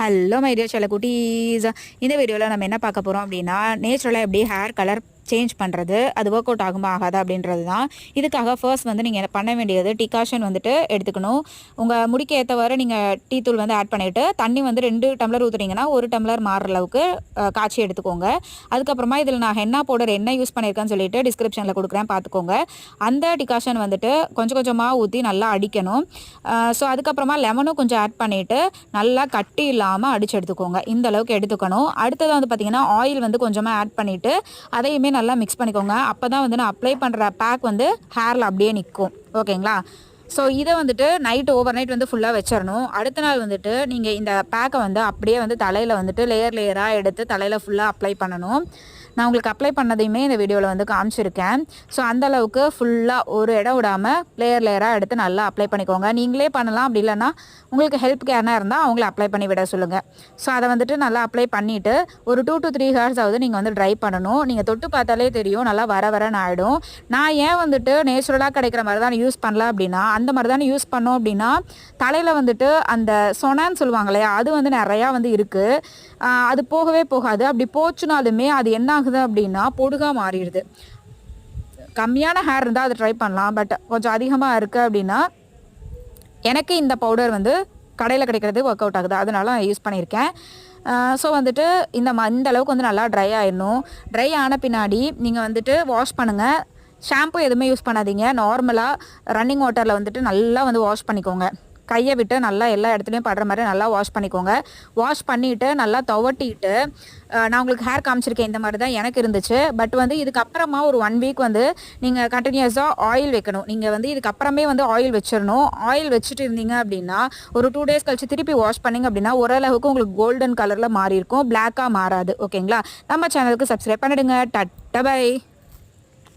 Hello மைடியோ சில குட்டீஸ் இந்த வீடியோவில் நம்ம என்ன பார்க்க போகிறோம் அப்படின்னா நேச்சுரலாக எப்படி ஹேர் கலர் சேஞ்ச் பண்ணுறது அது ஒர்க் அவுட் ஆகுமா ஆகாதா அப்படின்றது தான். இதுக்காக ஃபர்ஸ்ட் வந்து நீங்கள் பண்ண வேண்டியது டிகாஷன் வந்துட்டு எடுத்துக்கணும். உங்கள் முடிக்க ஏற்றவாறு நீங்கள் டீ தூள் வந்து ஆட் பண்ணிவிட்டு தண்ணி வந்து ரெண்டு டம்ளர் ஊற்றுனீங்கன்னா ஒரு டம்ளர் மாறுற அளவுக்கு காய்ச்சி எடுத்துக்கோங்க. அதுக்கப்புறமா இதில் நான் ஹென்னா பவுடர் என்ன யூஸ் பண்ணியிருக்கேன்னு சொல்லிட்டு டிஸ்கிரிப்ஷனில் கொடுக்குறேன் பார்த்துக்கோங்க. அந்த டிகாஷன் வந்துட்டு கொஞ்சம் கொஞ்சமாக ஊற்றி நல்லா அடிக்கணும். ஸோ அதுக்கப்புறமா லெமனும் கொஞ்சம் ஆட் பண்ணிவிட்டு நல்லா கட்டி இல்லாமல் அடித்து எடுத்துக்கோங்க. இந்த அளவுக்கு எடுத்துக்கணும். அடுத்தது வந்து பார்த்திங்கன்னா ஆயில் வந்து கொஞ்சமாக ஆட் பண்ணிவிட்டு அதையுமே நல்லா மிக்ஸ் பண்ணிக்கோங்க. அப்போ தான் வந்து நான் அப்ளை பண்ணுற பேக் வந்து ஹேரில் அப்படியே நிற்கும் ஓகேங்களா ஸோ இதை வந்துட்டு நைட் ஓவர் நைட் வந்து ஃபுல்லாக வச்சிடணும் அடுத்த நாள் வந்துட்டு நீங்கள் இந்த பேக்கை வந்து அப்படியே வந்து தலையில் வந்துட்டு லேயர் லேயராக எடுத்து தலையில் ஃபுல்லாக அப்ளை பண்ணணும். நான் உங்களுக்கு அப்ளை பண்ணதையுமே இந்த வீடியோவில் வந்து காமிச்சிருக்கேன். ஸோ அந்த அளவுக்கு ஃபுல்லாக ஒரு இடம் விடாமல் லேயர் லேயராக எடுத்து நல்லா அப்ளை பண்ணிக்கோங்க. நீங்களே பண்ணலாம். அப்படி இல்லைன்னா உங்களுக்கு ஹெல்ப் கேர்னா இருந்தால் அவங்கள அப்ளை பண்ணி விட சொல்லுங்கள் ஸோ அதை வந்துட்டு நல்லா அப்ளை பண்ணிவிட்டு ஒரு டூ டு த்ரீ ஹவர்ஸ் ஆகுது நீங்கள் வந்து ட்ரை பண்ணணும். நீங்கள் தொட்டு பார்த்தாலே தெரியும். நல்லா வர வரன்னு ஆகிடும் நான் ஏன் வந்துட்டு நேச்சுரலாக கிடைக்கிற மாதிரி தான் யூஸ் பண்ணல அப்படின்னா அந்த மாதிரி தானே யூஸ் பண்ணோம் அப்படின்னா தலையில் வந்துட்டு அந்த சொனான்னு சொல்லுவாங்க இல்லையா? அது வந்து நிறையா வந்து இருக்குது அது போகவே போகாது. அப்படி போச்சுனாலுமே அது என்ன ஆகுது? அப்படின்னா பொடுகாக மாறிடுது. கம்மியான ஹேர் இருந்தால் அதை ட்ரை பண்ணலாம். பட் கொஞ்சம் அதிகமாக இருக்குது அப்படின்னா எனக்கு இந்த பவுடர் வந்து கடையில் கிடைக்கிறது ஒர்க் அவுட் ஆகுது. அதனால நான் யூஸ் பண்ணியிருக்கேன். ஸோ வந்துட்டு இந்த ம இந்த அளவுக்கு வந்து நல்லா ட்ரை ஆயிடணும். ட்ரை ஆன பின்னாடி நீங்கள் வந்துட்டு வாஷ் பண்ணுங்கள் ஷாம்பு எதுவுமே யூஸ் பண்ணாதீங்க. நார்மலாக ரன்னிங் வாட்டரில் வந்துட்டு நல்லா வந்து வாஷ் பண்ணிக்கோங்க. கையை விட்டு நல்லா எல்லா இடத்துலையும் படுற மாதிரி நல்லா வாஷ் பண்ணிக்கோங்க. வாஷ் பண்ணிவிட்டு நல்லா துவட்டிட்டு நான் உங்களுக்கு ஹேர் காமிச்சிருக்கேன் இந்த மாதிரி தான் எனக்கு இருந்துச்சு. பட் வந்து இதுக்கப்புறமா ஒரு ஒன் வீக் வந்து நீங்கள் கண்டினியூஸாக ஆயில் வைக்கணும். நீங்கள் வந்து இதுக்கப்புறமே வந்து ஆயில் வச்சிடணும் ஆயில் வச்சுட்டு இருந்தீங்க அப்படின்னா ஒரு டூ டேஸ் கழிச்சு திருப்பி வாஷ் பண்ணீங்க அப்படின்னா ஓரளவுக்கு உங்களுக்கு கோல்டன் கலரில் மாறி இருக்கும் பிளாக்காக மாறாது. ஓகேங்களா நம்ம சேனலுக்கு சப்ஸ்கிரைப் பண்ணிடுங்க. டட்ட பை